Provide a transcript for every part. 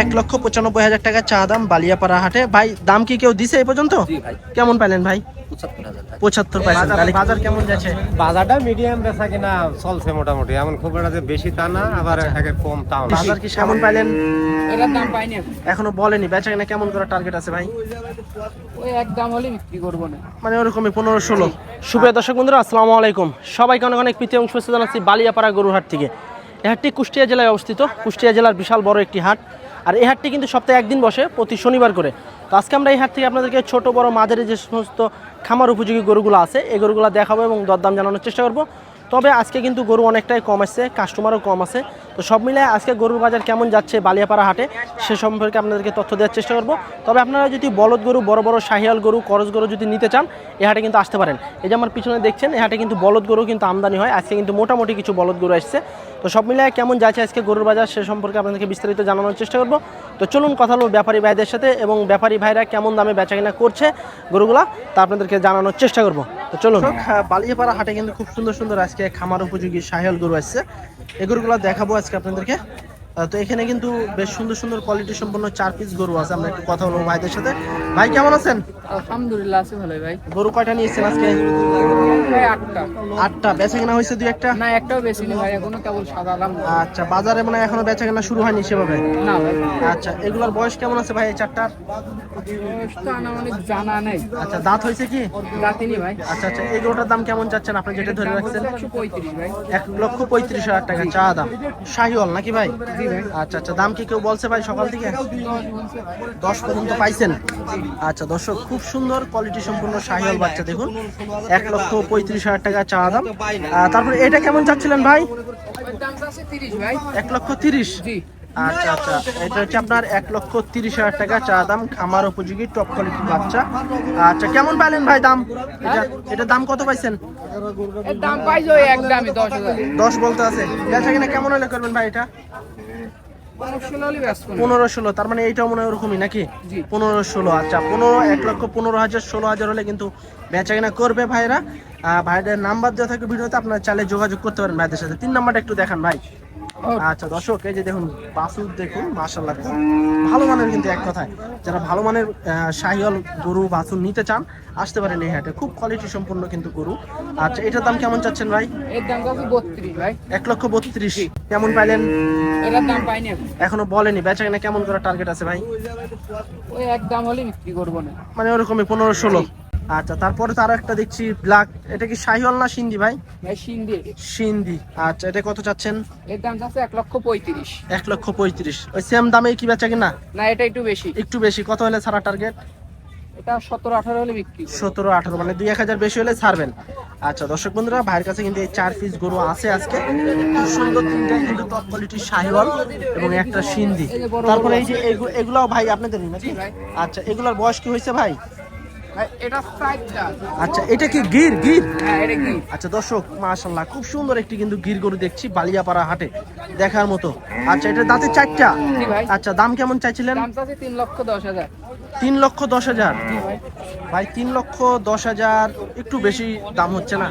এক লক্ষ পঁচানব্বই হাজার টাকা চা দাম বালিয়াপাড়া হাটে। ভাই দাম কি কেউ দিছে এই পর্যন্ত? ভাই। কেমন পেলেন ভাই? পঁচাত্তর পাইছেন। তাহলে বাজার কেমন যাচ্ছে? বাজারটা মিডিয়াম বেচা কিনা চলছে মোটামুটি। এমন খুব একটা যে বেশি তা না আবার একে কম তাও না। বাজার কি কেমন পাইলেন? এটার দাম পাইনি এখন। বলেনি। বেচা কিনা কেমন করার টার্গেট আছে ভাই? ওই এক দাম হলে বিক্রি করব না। মানে ওরকমই পনেরো ষোলো। সুপ্রিয় দর্শক বন্ধুরা আসসালামু আলাইকুম। সবাইকে অনেক অনেক প্রীতি এবং শুভেচ্ছা জানাচ্ছি বালিয়াপাড়া গরুহাট থেকে। হাটটি কুষ্টিয়া জেলায় অবস্থিত। কুষ্টিয়া জেলার বিশাল বড় একটি হাট। আর এই হাটটি কিন্তু সপ্তাহে একদিন বসে প্রতি শনিবার করে। তো আজকে আমরা এই হাট থেকে আপনাদেরকে ছোট, বড়, মাঝারি যে সমস্ত খামার উপযোগী গরুগুলো আছে, এই গরুগুলো দেখাবো এবং দরদাম জানানোর চেষ্টা করব। তবে আজকে কিন্তু গরু অনেকটাই কম আসছে কাস্টমারও কম আছে। তো সব মিলে আজকে গরুর বাজার কেমন যাচ্ছে বালিয়াপাড়া হাটে, সে সম্পর্কে আপনাদেরকে তথ্য দেওয়ার চেষ্টা করব। তবে আপনারা যদি বলদ গরু, বড় বড় শাহিয়াল গরু, করজ গরু যদি নিতে চান এই হাটে কিন্তু আসতে পারেন। এই যে আমার পিছনে দেখছেন এই হাটে কিন্তু বলদ গরু কিন্তু আমদানি হয়। আজকে কিন্তু মোটামুটি কিছু বলদ গরু আসছে। তো সব মিলিয়ে কেমন যাচ্ছে আজকে গরুর বাজার, সে সম্পর্কে আপনাদেরকে বিস্তারিত জানানোর চেষ্টা করব। তো চলুন কথা বলব ব্যাপারী ভাইদের সাথে এবং ব্যাপারী ভাইরা কেমন দামে বেচা কিনা করছে গরুগুলা, তা আপনাদেরকে জানানোর চেষ্টা করব। তো চলুন। বালিয়াপাড়া হাটে কিন্তু খুব সুন্দর সুন্দর আজকে খামার উপযোগী শাহিয়াল গরু আসছে। এই গরুগুলো দেখাবো আজকে আপনাদেরকে। তো এখানে কিন্তু বেশ সুন্দর সুন্দর কোয়ালিটি সম্পন্ন চার পিস গরু আছে। আমরা একটু কথা বলব ভাইদের সাথে। ভাই কেমন আছেন? আলহামদুলিল্লাহ আছে ভালোই ভাই। গরু কয়টা নিয়েছেন আজকে? আটটা। আটটা। বেচা কেনা হয়েছে দুই একটা? না একটাও বেশি নেই ভাই এখনও কেবল সাদা আচ্ছা বাজারে মানে এখনও বেচা কেনা শুরু হয়নি সেভাবে? না ভাই। আচ্ছা এগুলোর বয়স কেমন আছে ভাই এই চারটার বয়স তো আনুমানিক জানা নেই। আচ্ছা দাঁত হয়েছে কি? রাতিনি ভাই। আচ্ছা আচ্ছা এই গরুটার দাম কেমন যাচ্ছেন আপনি যেটা ধরে রাখছেন। ভাই। এক লক্ষ পঁয়ত্রিশ হাজার টাকা চা দাম। শাহিওয়াল নাকি ভাই? জি ভাই আচ্ছা আচ্ছা দাম কি কেউ বলছে ভাই সকাল থেকে? দশ পর্যন্ত পাইছেন? আচ্ছা দর্শক খুব সুন্দর কোয়ালিটি সম্পূর্ণ শাহিওয়াল বাচ্চা দেখুন। এক লক্ষ পঁয়ত্রিশ হাজার টাকা চা দাম। তারপরে এটা কেমন চাচ্ছিলেন ভাই? দাম এক লক্ষ তিরিশ? আচ্ছা আচ্ছা এটা হচ্ছে আপনার এক লক্ষ তিরিশ হাজার টাকা চা দাম খামার উপযোগী টপ কোয়ালিটির বাচ্চা। আচ্ছা কেমন পাইলেন ভাই দাম? এটা এটার দাম কত পাইছেন? দাম পাইছে এক দামই দশ বলতে আছে। কেমন হলে করবেন ভাই এটা? পনেরো ষোলো তার মানে এইটাও মনে হয় ওরকমই নাকি? পনেরো ষোলো আচ্ছা পনেরো এক লক্ষ পনেরো হাজার ষোলো হাজার হলে কিন্তু বেচা কিনা করবে ভাইরা। ভাইদের নাম্বার দেওয়া থাকে ভিডিওতে আপনারা চাইলে যোগাযোগ করতে পারেন ভাইদের সাথে। তিন নাম্বারটা একটু দেখান ভাই। আচ্ছা দর্শক এই যে দেখুন বাসুর দেখুন মাশাল্লাহ ভালো মানের কিন্তু এক কথায়। যারা ভালো মানের আহ, শাহিওয়াল গরু বাছুর নিতে চান আসতে পারেন এই হাটে। খুব কোয়ালিটি সম্পন্ন কিন্তু গরু। আচ্ছা এটার দাম কেমন চাচ্ছেন ভাই? এর দাম বত্রিশ ভাই। এক লক্ষ বত্রিশ। কেমন পাইলেন? এটার দাম পাইনি এখনও বলেনি। বেচা কিনা কেমন করার টার্গেট আছে ভাই? ওই এক দাম হলে বিক্রি করব না। মানে ওরকমই পনেরো ষোলো। আচ্ছা তারপরে তো আরও একটা দেখছি ব্ল্যাক এটা কি শাহিওয়াল না সিন্ধি ভাই? ভাই সিন্ধি। সিন্ধি আচ্ছা এটা কত চাচ্ছেন? এর দাম আছে এক লক্ষ পঁয়ত্রিশ। এক লক্ষ পঁয়ত্রিশ। ওই সেম দামে কি বেচা কিনা? না এটা একটু বেশি। একটু বেশি কত হলে ছাড়া টার্গেট এটা সতেরো আঠারো হলে বিক্রি সতেরো আঠারো মানে দুই এক হাজার বেশি হলে ছাড়বেন। আচ্ছা দর্শক বন্ধুরা ভাইয়ের কাছে কিন্তু এই চার পিস গরু আছে আজকে। খুব সুন্দর তিনটাই কিন্তু টপ কোয়ালিটির শাহিওয়াল এবং একটা সিন্ধি। তারপরে এই যে এগুলাও ভাই আপনাদেরই নাকি? আচ্ছা এগুলার বয়স কি হয়েছে ভাই? আচ্ছা এটা কি গির? গির? হ্যাঁ আচ্ছা দর্শক মাশাল্লাহ খুব সুন্দর একটি কিন্তু গির গরু দেখছি বালিয়াপাড়া হাটে দেখার মতো। আচ্ছা এটা দাঁতে চারটা? আচ্ছা দাম কেমন চাইছিলেন? তিন লক্ষ দশ হাজার। তিন লক্ষ দশ হাজার? ভাই। ভাই তিন লক্ষ দশ হাজার একটু বেশি দাম হচ্ছে না?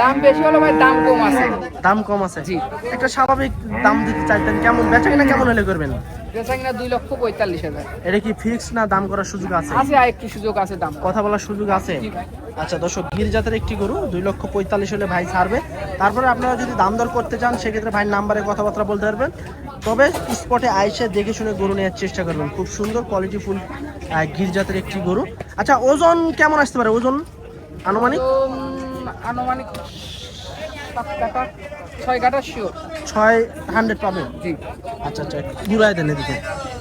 দাম বেশি হলে ভাই দাম কম আছে। দাম কম আছে। জি। একটা স্বাভাবিক দাম দিতে চাইতেন কেমন বেচা কিনা কেমন হলে করবেন? বেচা কিনা দুই লক্ষ পঁয়তাল্লিশ হাজার। এটা কি ফিক্স না দাম করার সুযোগ আছে? আছে আর একটু সুযোগ আছে দাম কথা বলার সুযোগ আছে? আচ্ছা দর্শক গির জাতের একটি গরু দুই লক্ষ পঁয়তাল্লিশ হলে ভাই ছাড়বে। তারপরে আপনারা যদি দাম দর করতে চান সেক্ষেত্রে ভাইয়ের নাম্বারে কথাবার্তা বলতে পারবেন। তবে স্পটে আইসে দেখে শুনে গরু নেওয়ার চেষ্টা করবেন। খুব সুন্দর কোয়ালিটি ফুল গির জাতের একটি গরু। আচ্ছা ওজন কেমন আসতে পারে? ওজন আনুমানিক? আনুমানিক সাত কাটা ছয় কাটা শিওর ছয় হান্ড্রেড পাবেন? জি। আচ্ছা আচ্ছা ঘুরাই দেন এদিকে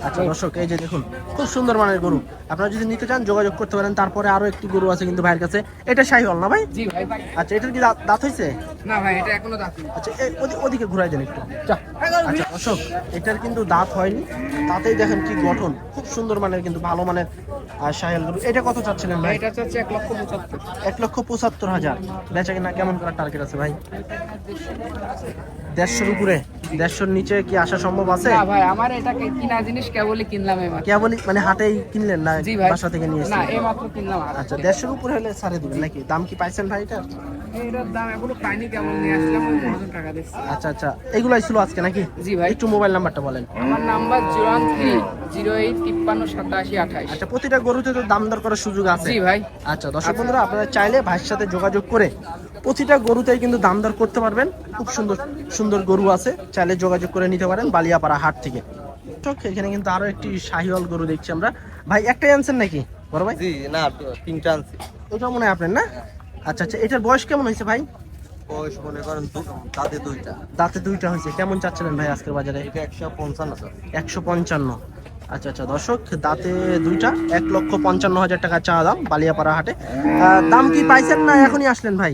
আচ্ছা দর্শক এই যে দেখুন খুব সুন্দর মানের গরু। আপনারা যদি নিতে চান যোগাযোগ করতে পারেন। তারপরে আরও একটি গরু আছে কিন্তু ভাইয়ের কাছে। এটা শাহিওয়াল না ভাই? জি ভাই। আচ্ছা এটার কি দাঁত- হয়েছে না ভাই এটা এখনও দাঁত আচ্ছা ওদিকে ঘুরাই দেন একটু। আচ্ছা দর্শক এটার কিন্তু দাঁত হয়নি। তাতেই দেখেন কি গঠন। খুব সুন্দর মানের কিন্তু ভালো মানের আর শাহিয়াল গরু। এটা কত চাচ্ছিলেন ভাই? এটা হচ্ছে এক লক্ষ পঁচাত্তর। এক লক্ষ পঁচাত্তর হাজার। বেচা কিনা কেমন করার টার্গেট আছে ভাই? দেড়শোর উপরে? দেড়শোর নিচে কি আসা সম্ভব আছে? না ভাই আমার এটা কিনা জিনিস কেবলই কিনলাম মাত্র কেবলই মানে হাটেই কিনলেন না বাসা থেকে নিয়ে না এসেছেন এই মাত্র কিনলাম আচ্ছা দেড়শোর উপরে হলে ছাড়ে দিবেন নাকি? দাম কি পাইছেন ভাই এটা এটার দাম এখনও পাইনি নিয়ে আসলাম টাকা দিচ্ছি। আচ্ছা আচ্ছা এগুলাই ছিল আজকে নাকি? জি ভাই। একটু মোবাইল নাম্বারটা বলেন। আমার number zero one three zero eight তিপ্পান্ন সাতাশি আঠাইশ আচ্ছা প্রতিটা গরুতে তো দাম দর করার সুযোগ আছে। জি ভাই। আচ্ছা দর্শক বন্ধুরা আপনারা চাইলে ভাইয়ের সাথে যোগাযোগ করে প্রতিটা গরুতেই কিন্তু দাম দর করতে পারবেন। খুব সুন্দর সুন্দর গরু আছে। চাইলে যোগাযোগ করে নিতে পারেন বালিয়াপাড়া হাট থেকে। এখানে কিন্তু আরও একটি শাহিওয়াল গরু দেখছি আমরা। ভাই একটাই আনছেন নাকি? বড় ভাই? জি না তিনটা আনছি। এটা মনে হয় আপনার না? আচ্ছা আচ্ছা এটার বয়স কেমন হয়েছে ভাই? বয়স মনে করেন দু- তাতে দুইটা। দাঁতে দুইটা হয়েছে। কেমন চাচ্ছিলেন ভাই আজকের বাজারে? এটা একশো পঞ্চান্ন একশো পঞ্চান্ন। আচ্ছা আচ্ছা দর্শক দাঁতে দুইটা এক লক্ষ পঞ্চান্ন হাজার টাকা চা দাম বালিয়াপাড়া হাটে। দাম কি পাইছেন না এখনই আসলেন ভাই?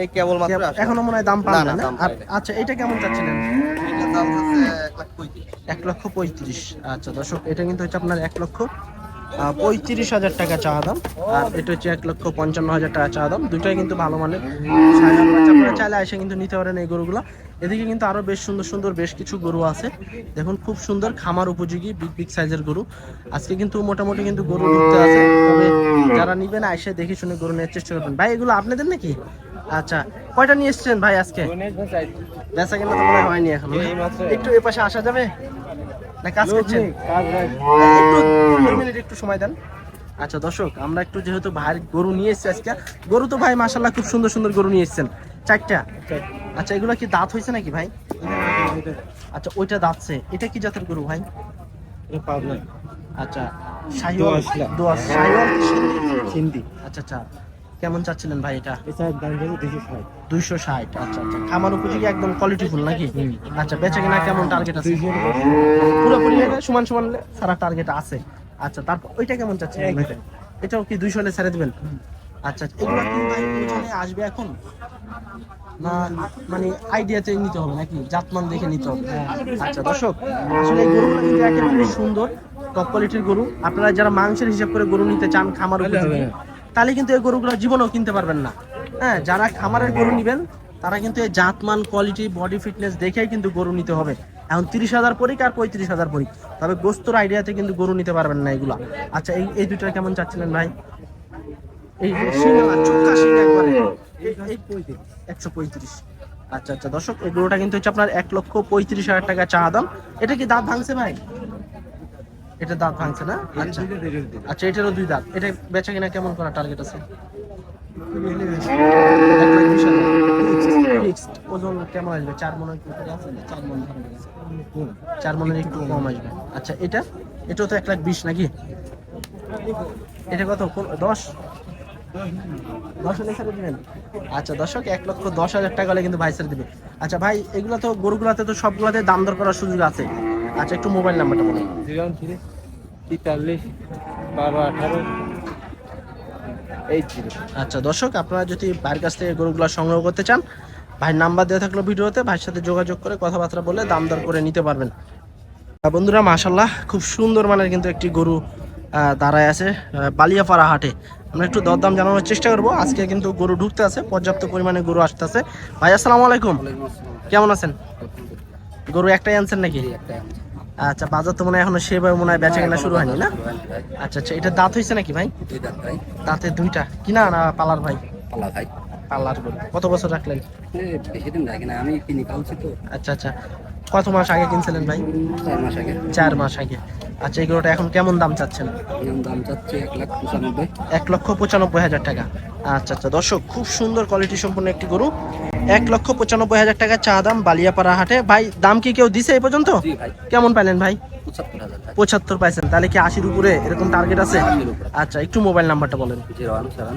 এই কেবল মাত্র। এখনও মনে হয় দাম পান না। আচ্ছা এটা কেমন চাচ্ছিলেন? এটার দাম হচ্ছে এক লাখ পঁয়ত্রিশ। এক লক্ষ পঁয়ত্রিশ। আচ্ছা দর্শক এটা কিন্তু হচ্ছে আপনার এক লক্ষ পঁয়ত্রিশ হাজার টাকা চা দাম আর এটা হচ্ছে এক লক্ষ পঞ্চান্ন হাজার টাকা চা দাম। দুটোই কিন্তু ভালো মানের আপনারা চাইলে এসে কিন্তু নিতে পারেন এই গরুগুলো। এদিকে কিন্তু আরও বেশ সুন্দর সুন্দর বেশ কিছু গরু আছে। দেখুন খুব সুন্দর খামার উপযোগী বিগ বিগ সাইজের গরু। আজকে কিন্তু মোটামুটি কিন্তু গরু ঢুকতে আছে। তবে যারা নিবেন এসে দেখে শুনে গরু নেওয়ার চেষ্টা করবেন। ভাই এগুলো আপনাদের নাকি? আচ্ছা কয়টা নিয়ে এসছেন ভাই আজকে? বেচা কেনা তো মনে হয়নি এখন। একটু এ পাশে আসা যাবে? না কাজ করছেন? একটু মিনিট একটু সময় দেন। আচ্ছা দর্শক আমরা একটু যেহেতু গরু নিয়ে এসেছি আজকে গরু তো ভাই মাসাল্লাহ খুব সুন্দর সুন্দর গরু নিয়ে এসেছেন। চারটা? আচ্ছা এগুলো কি দাঁত হয়েছে নাকি ভাই? আচ্ছা ওইটা দাঁতছে এটা কি জাতের গরু ভাই? আচ্ছা শাহিওয়াল আচ্ছা আচ্ছা। কেমন চাচ্ছিলেন ভাই এটা? দুইশো ষাট। আচ্ছা আচ্ছা। খামার উপযোগী একদম কোয়ালিটি ফুল নাকি? আচ্ছা বেচে কিনা কেমন টার্গেট আছে? পুরোপুরি সমান সমান সারা টার্গেট আছে। আচ্ছা তারপর ওইটা কেমন চাচ্ছিলেন এটাও কি দুইশো হলে ছেড়ে দিবেন? আচ্ছা এগুলো কি ভাই ওজনে আসবে এখন? না মানে আইডিয়াতে নিতে হবে নাকি? জাতমান দেখে নিতে হবে। আচ্ছা দর্শক আসলে এই গরুগুলো কিন্তু একেবারে সুন্দর টপ কোয়ালিটির গরু। আপনারা যারা মাংসের হিসাব করে গরু নিতে চান খামার উপযোগী তাহলে কিন্তু এই গরুগুলো জীবনেও কিনতে পারবেন না। হ্যাঁ যারা খামারের গরু নিবেন, তারা কিন্তু এই জাতমান কোয়ালিটি বডি ফিটনেস দেখেই কিন্তু গরু নিতে হবে। এখন তিরিশ হাজার পরিক আর পঁয়ত্রিশ হাজার পরিক। তবে গোস্তর আইডিয়াতে কিন্তু গরু নিতে পারবেন না এগুলা। আচ্ছা এই এই দুটো কেমন চাচ্ছিলেন ভাই? এই একশো পঁয়ত্রিশ। আচ্ছা আচ্ছা দর্শক, এই গরুটা কিন্তু হচ্ছে আপনার এক লক্ষ পঁয়ত্রিশ হাজার টাকা চা দাম। এটা কি দাঁত ভাঙছে ভাই? এটা দাঁত ভাঙছে না? আচ্ছা। আচ্ছা এটারও দুই দাঁত। এটা বেচা কিনা কেমন করা টার্গেট আছে। ওজন কেমন আসবে? চার মনের মন মনের একটু কম আসবে। আচ্ছা এটা? এটাও তো এক লাখ বিশ নাকি? এটা কত? দশ? দশ দিবেন? আচ্ছা দর্শক এক লক্ষ দশ হাজার টাকা হলে কিন্তু ভাই ছেড়ে দিবে। আচ্ছা ভাই এগুলো তো গরুগুলাতে তো সবগুলাতে দাম দর করার সুযোগ আছে। আচ্ছা একটু মোবাইল নাম্বারটা বলুন। তেতাল্লিশ বারো আঠারো। এইট জিরো আচ্ছা দর্শক আপনারা যদি ভাইয়ের কাছ থেকে গরুগুলো সংগ্রহ করতে চান ভাইয়ের নাম্বার দেওয়া থাকল ভিডিওতে ভাইয়ের সাথে যোগাযোগ করে কথাবার্তা বলে দাম দর করে নিতে পারবেন। বন্ধুরা মাশাল্লাহ খুব সুন্দর মানের কিন্তু একটি গরু দাঁড়ায় আছে বালিয়াপাড়া হাটে। আমরা একটু দরদাম জানানোর চেষ্টা করব। আজকে কিন্তু গরু ঢুকতে আছে পর্যাপ্ত পরিমাণে গরু আসতেছে ভাই আসসালামু আলাইকুম। কেমন আছেন? গরু একটাই আনছেন নাকি? আচ্ছা বাজার তো মনে হয় এখনও সেভাবে মনে হয় বেচা কেনা শুরু হয়নি না? আচ্ছা আচ্ছা এটা দাঁত হয়েছে নাকি ভাই? দাঁতে দুইটা। কিনা না পালার ভাই? পালা ভাই। পালার কত বছর রাখলেন? বেশি দিন লাগে না আমি কিনি পালছি তো। আচ্ছা আচ্ছা। কত মাস আগে কিনছিলেন ভাই? চার মাস আগে। চার মাস আগে। আচ্ছা এই গরুটা এখন কেমন দাম চাচ্ছেন? দাম চাচ্ছে এক লাখ পঁচানব্বই। এক লক্ষ পঁচানব্বই হাজার টাকা। আচ্ছা আচ্ছা দর্শক খুব সুন্দর কোয়ালিটি সম্পন্ন একটি গরু। এক লক্ষ পঁচানব্বই হাজার টাকা চা দাম বালিয়াপাড়া হাটে। ভাই দাম কি কেউ দিছে এই পর্যন্ত? কেমন পাইলেন ভাই? পঁচাত্তর পাইছেন। তাহলে কি আশির উপরে এরকম টার্গেট আছে? উপরে। আচ্ছা একটু মোবাইল নাম্বারটা বলেন। Zero one seven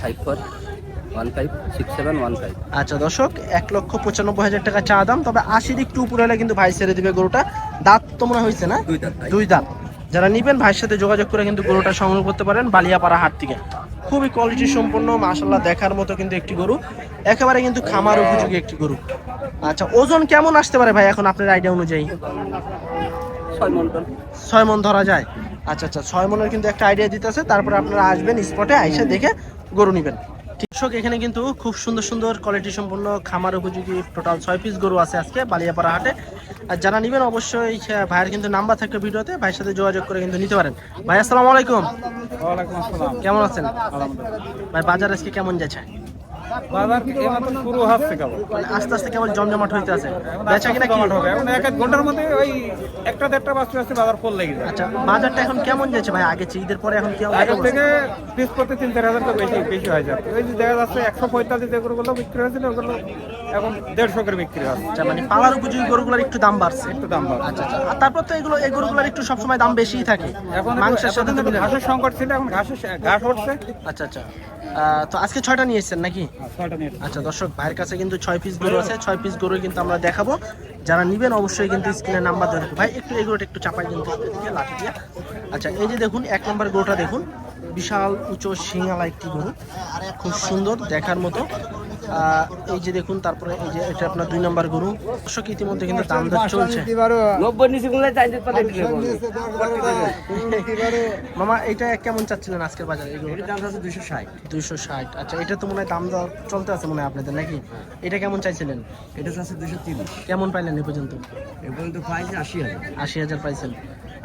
five four one five six seven one five. আচ্ছা দর্শক এক লক্ষ পঁচানব্বই হাজার টাকা চা দাম তবে আশির একটু উপরে হলে কিন্তু ভাই ছেড়ে দিবে গরুটা। দাঁত তো মনে হয়েছে না? দুই দাঁত দুই দাঁত। যারা নিবেন ভাইয়ের সাথে যোগাযোগ করে কিন্তু গরুটা সংগ্রহ করতে পারেন বালিয়াপাড়া হাট থেকে। খুবই কোয়ালিটি সম্পন্ন মাশাল্লাহ দেখার মতো কিন্তু একটি গরু। একেবারে কিন্তু খামার উপযোগী একটি গরু। আচ্ছা ওজন কেমন আসতে পারে ভাই এখন আপনার আইডিয়া অনুযায়ী? মন ছয় মন ধরা যায়। আচ্ছা আচ্ছা ছয় মনের কিন্তু একটা আইডিয়া দিতেছে। তারপরে আপনারা আসবেন স্পটে আইসে দেখে গরু নিবেন। কৃষক এখানে কিন্তু খুব সুন্দর সুন্দর কোয়ালিটি সম্পন্ন খামার উপযোগী টোটাল ছয় পিস গরু আছে আজকে বালিয়াপাড়া হাটে। আর যারা নেবেন অবশ্যই ভাইয়ের কিন্তু নাম্বার থাকবে ভিডিওতে ভাইয়ের সাথে যোগাযোগ করে কিন্তু নিতে পারেন। ভাই আসসালামু আলাইকুম। কেমন আছেন? ভাই বাজার আজকে কেমন যাচ্ছে? বাজার এমাত্র শুরু হচ্ছে কেবল মানে আস্তে আস্তে কেবল জমজমাট হইতে আছে। বেচা কিনা কি? হবে। এখন এক এক ঘণ্টার মধ্যে ওই একটা দেড়টা বাজতে বাজার ফুল লেগে যায়। আচ্ছা বাজারটা এখন কেমন যাচ্ছে ভাই? আগে চেয়ে ঈদের পরে এখন কেমন আগের থেকে পিস করতে তিন চার হাজার বেশি বেশি হয়ে যাচ্ছে। ওই যে দেখা যাচ্ছে একশো পঁয়তাল্লিশ এগুলো বিক্রি হয়েছিল ওগুলো এখন দেড়শো করে বিক্রি হচ্ছে আচ্ছা মানে পালার উপযোগী গরুগুলোর একটু দাম বাড়ছে। একটু দাম বাড়ছে। আচ্ছা আচ্ছা। আর তারপর তো এগুলো এই গরুগুলোর একটু সবসময় দাম বেশিই থাকে। এখন মাংসের সাথে। ঘাসের সংকট ছিল এখন ঘাসের ঘাস উঠছে আচ্ছা আচ্ছা। তো আজকে ছয়টা নিয়ে এসেছেন নাকি? আচ্ছা দর্শক ভাইয়ের কাছে কিন্তু ছয় পিস গরু আছে। ছয় পিস গরু কিন্তু আমরা দেখাবো। যারা নিবেন অবশ্যই কিন্তু স্ক্রিনে নাম্বার থাকবে। ভাই একটু এগুলোটা একটু চাপাই কিন্তু লাঠি দিয়ে। আচ্ছা এই যে দেখুন এক নম্বর গরুটা দেখুন। বিশাল উঁচু শিঙালা একটি গরু। খুব সুন্দর দেখার মতো। এই যে দেখুন তারপরে এই যে এটা আপনার দুই নম্বর গরু। দর্শক ইতিমধ্যে কিন্তু দাম দর চলছে। মামা এটা কেমন চাচ্ছিলেন আজকের বাজারে দুশো ষাট। দুইশো ষাট। আচ্ছা এটা তো মনে হয় দাম দর চলতে আছে মনে হয় আপনাদের নাকি? এটা কেমন চাইছিলেন? এটা আছে দুশো তিরিশ। কেমন পাইলেন এ পর্যন্ত? এ পর্যন্ত পাইছে আশি হাজার। আশি হাজার পাইছেন।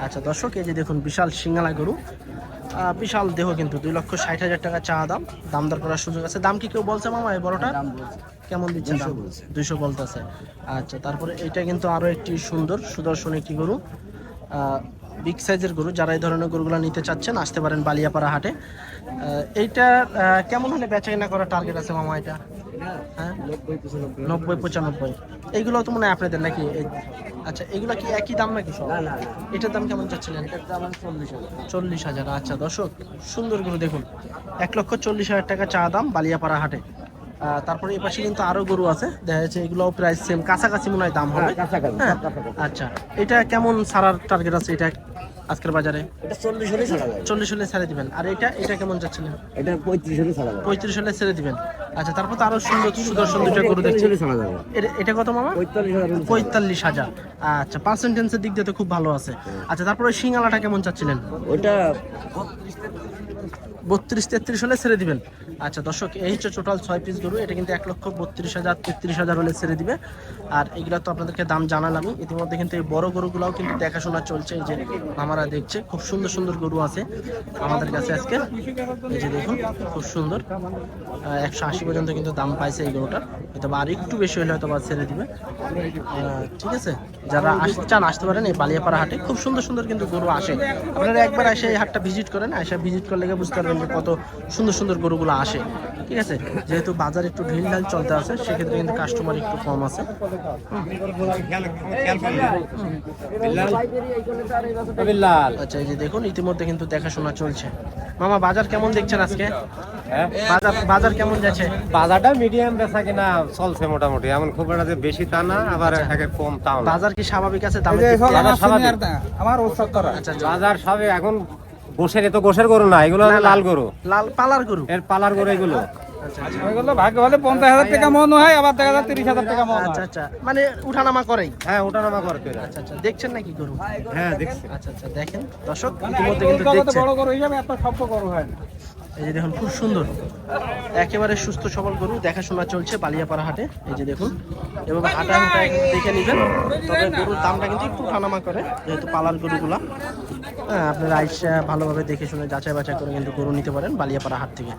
আচ্ছা দর্শক এই যে দেখুন বিশাল সিঙ্গালা গরু। বিশাল দেহ কিন্তু দুই লক্ষ ষাট হাজার টাকা চা দাম। দাম দর করার সুযোগ আছে। দাম কি কেউ বলছে মামা এই বড়টা? কেমন দিচ্ছে দাম? দুইশো বলতেছে। আচ্ছা তারপরে এইটা কিন্তু আরও একটি সুন্দর সুদর্শন একটি গরু বিগ সাইজের গরু। যারা এই ধরনের গরুগুলো নিতে চাচ্ছেন আসতে পারেন বালিয়াপাড়া হাটে। এইটা কেমন হলে বেচা কেনা করার টার্গেট আছে মামা এটা? হ্যাঁ? নব্বই পঁচানব্বই। নব্বই এইগুলো তো মনে হয় আপনাদের নাকি এই- আচ্ছা এগুলো কি একই দাম নাকি সব? না না এটার দাম কেমন চাচ্ছিলেন? এটার দাম চল্লিশ হাজার। চল্লিশ হাজার আচ্ছা দর্শক সুন্দর করে দেখুন। এক লক্ষ চল্লিশ হাজার টাকা চা দাম বালিয়াপাড়া হাটে। তারপরে এই পাশে কিন্তু আরও গরু আছে। দেখা যাচ্ছে এগুলো প্রাইস সেম কাছাকাছি মনে হয় দাম হবে। হ্যাঁ, হ্যাঁ। আচ্ছা এটা কেমন সারার টার্গেট আছে এটা আজকের বাজারে? এটা চল্লিশ হলে ছাড়া চল্লিশ হলে ছেড়ে দিবেন। আর এটা এটা কেমন যাচ্ছিলেন এটা পঁয়ত্রিশ হলে ছাড়া পঁয়ত্রিশ হলে ছেড়ে দিবেন। আচ্ছা তারপর তো আরও সুন্দর সুদর্শন দুটো গরু দেখছি। এটা- কত মামা? পঁয়তাল্লিশ হাজার আচ্ছা পার্সেন্টেন্সের দিক দিয়ে তো খুব ভালো আছে। আচ্ছা তারপরে সিঙ্গালাটা কেমন চাচ্ছিলেন? ওইটা বত্রিশ তেত্রিশ হলে ছেড়ে দিবেন। আচ্ছা দর্শক, এই হচ্ছে টোটাল ছয় পিস গরু। এটা কিন্তু এক লক্ষ বত্রিশ হাজার, তেত্রিশ হাজার হলে ছেড়ে দিবে। আর এগুলো তো আপনাদেরকে দাম জানালামই। ইতিমধ্যে কিন্তু এই বড় গরুগুলোও কিন্তু দেখাশোনা চলছে। এই যে আমারা দেখছে, খুব সুন্দর সুন্দর গরু আছে আমাদের কাছে আজকে। এই যে দেখুন, খুব সুন্দর। একশো আশি পর্যন্ত কিন্তু দাম পাইছে এই গরুটার হয়তো আর একটু বেশি হলে হয়তো বা ছেড়ে দিবে। ঠিক আছে? যারা আসতে চান আসতে পারেন এই বালিয়াপাড়া হাটে। খুব সুন্দর সুন্দর কিন্তু গরু আসে। আপনারা একবার এসে এই হাটটা ভিজিট করেন। এসে ভিজিট করলে বুঝতে পারবেন যে কত সুন্দর সুন্দর গরুগুলো আসে। ঠিক আছে? যেহেতু বাজার একটু ঢিল ঢাল চলতে আছে সেক্ষেত্রে কিন্তু কাস্টমার একটু কম আছে। আচ্ছা এই যে দেখুন ইতিমধ্যে কিন্তু দেখাশোনা চলছে। মামা বাজার কেমন দেখছেন আজকে? হ্যাঁ। বাজার বাজার কেমন যাচ্ছে? বাজারটা মিডিয়াম বেচা কিনা চলছে মোটামুটি। এমন খুব একটা যে বেশি তা না আবার একের কম তাও বাজার কি স্বাভাবিক আছে? দামে আমার আচ্ছা আচ্ছা। বাজার সবে এখন গোসের এত গোসের গরু না এগুলো লাল গরু। লাল পালার গরু। এর পালার গরু এগুলো। ওইগুলো ভাগ্য পঞ্চাশ হাজার টাকা মন হয় আবার দেখা যায় তিরিশ হাজার টাকা মন আচ্ছা আচ্ছা। মানে উঠানামা করেই? হ্যাঁ করতে আচ্ছা আচ্ছা। দেখছেন নাকি গরু? হ্যাঁ দেখছি। আচ্ছা আচ্ছা দেখেন। দর্শক ইতিমধ্যে কিন্তু দেখছেন। বড় গরু হিসাবে এত সভ্য গরু হয় না। এই যে দেখুন খুব সুন্দর। একেবারে সুস্থ সবল গরু। দেখাশোনা চলছে বালিয়াপাড়া হাটে। এই যে দেখুন এভাবে হাঁটা হাঁটা দেখে নিবেন। তবে গরুর দামটা কিন্তু একটু ঠানামা করে যেহেতু পালার গরুগুলা। হ্যাঁ আপনারা ভালোভাবে দেখে শুনে যাচাই বাছাই করে কিন্তু গরু নিতে পারেন বালিয়াপাড়া হাট থেকে।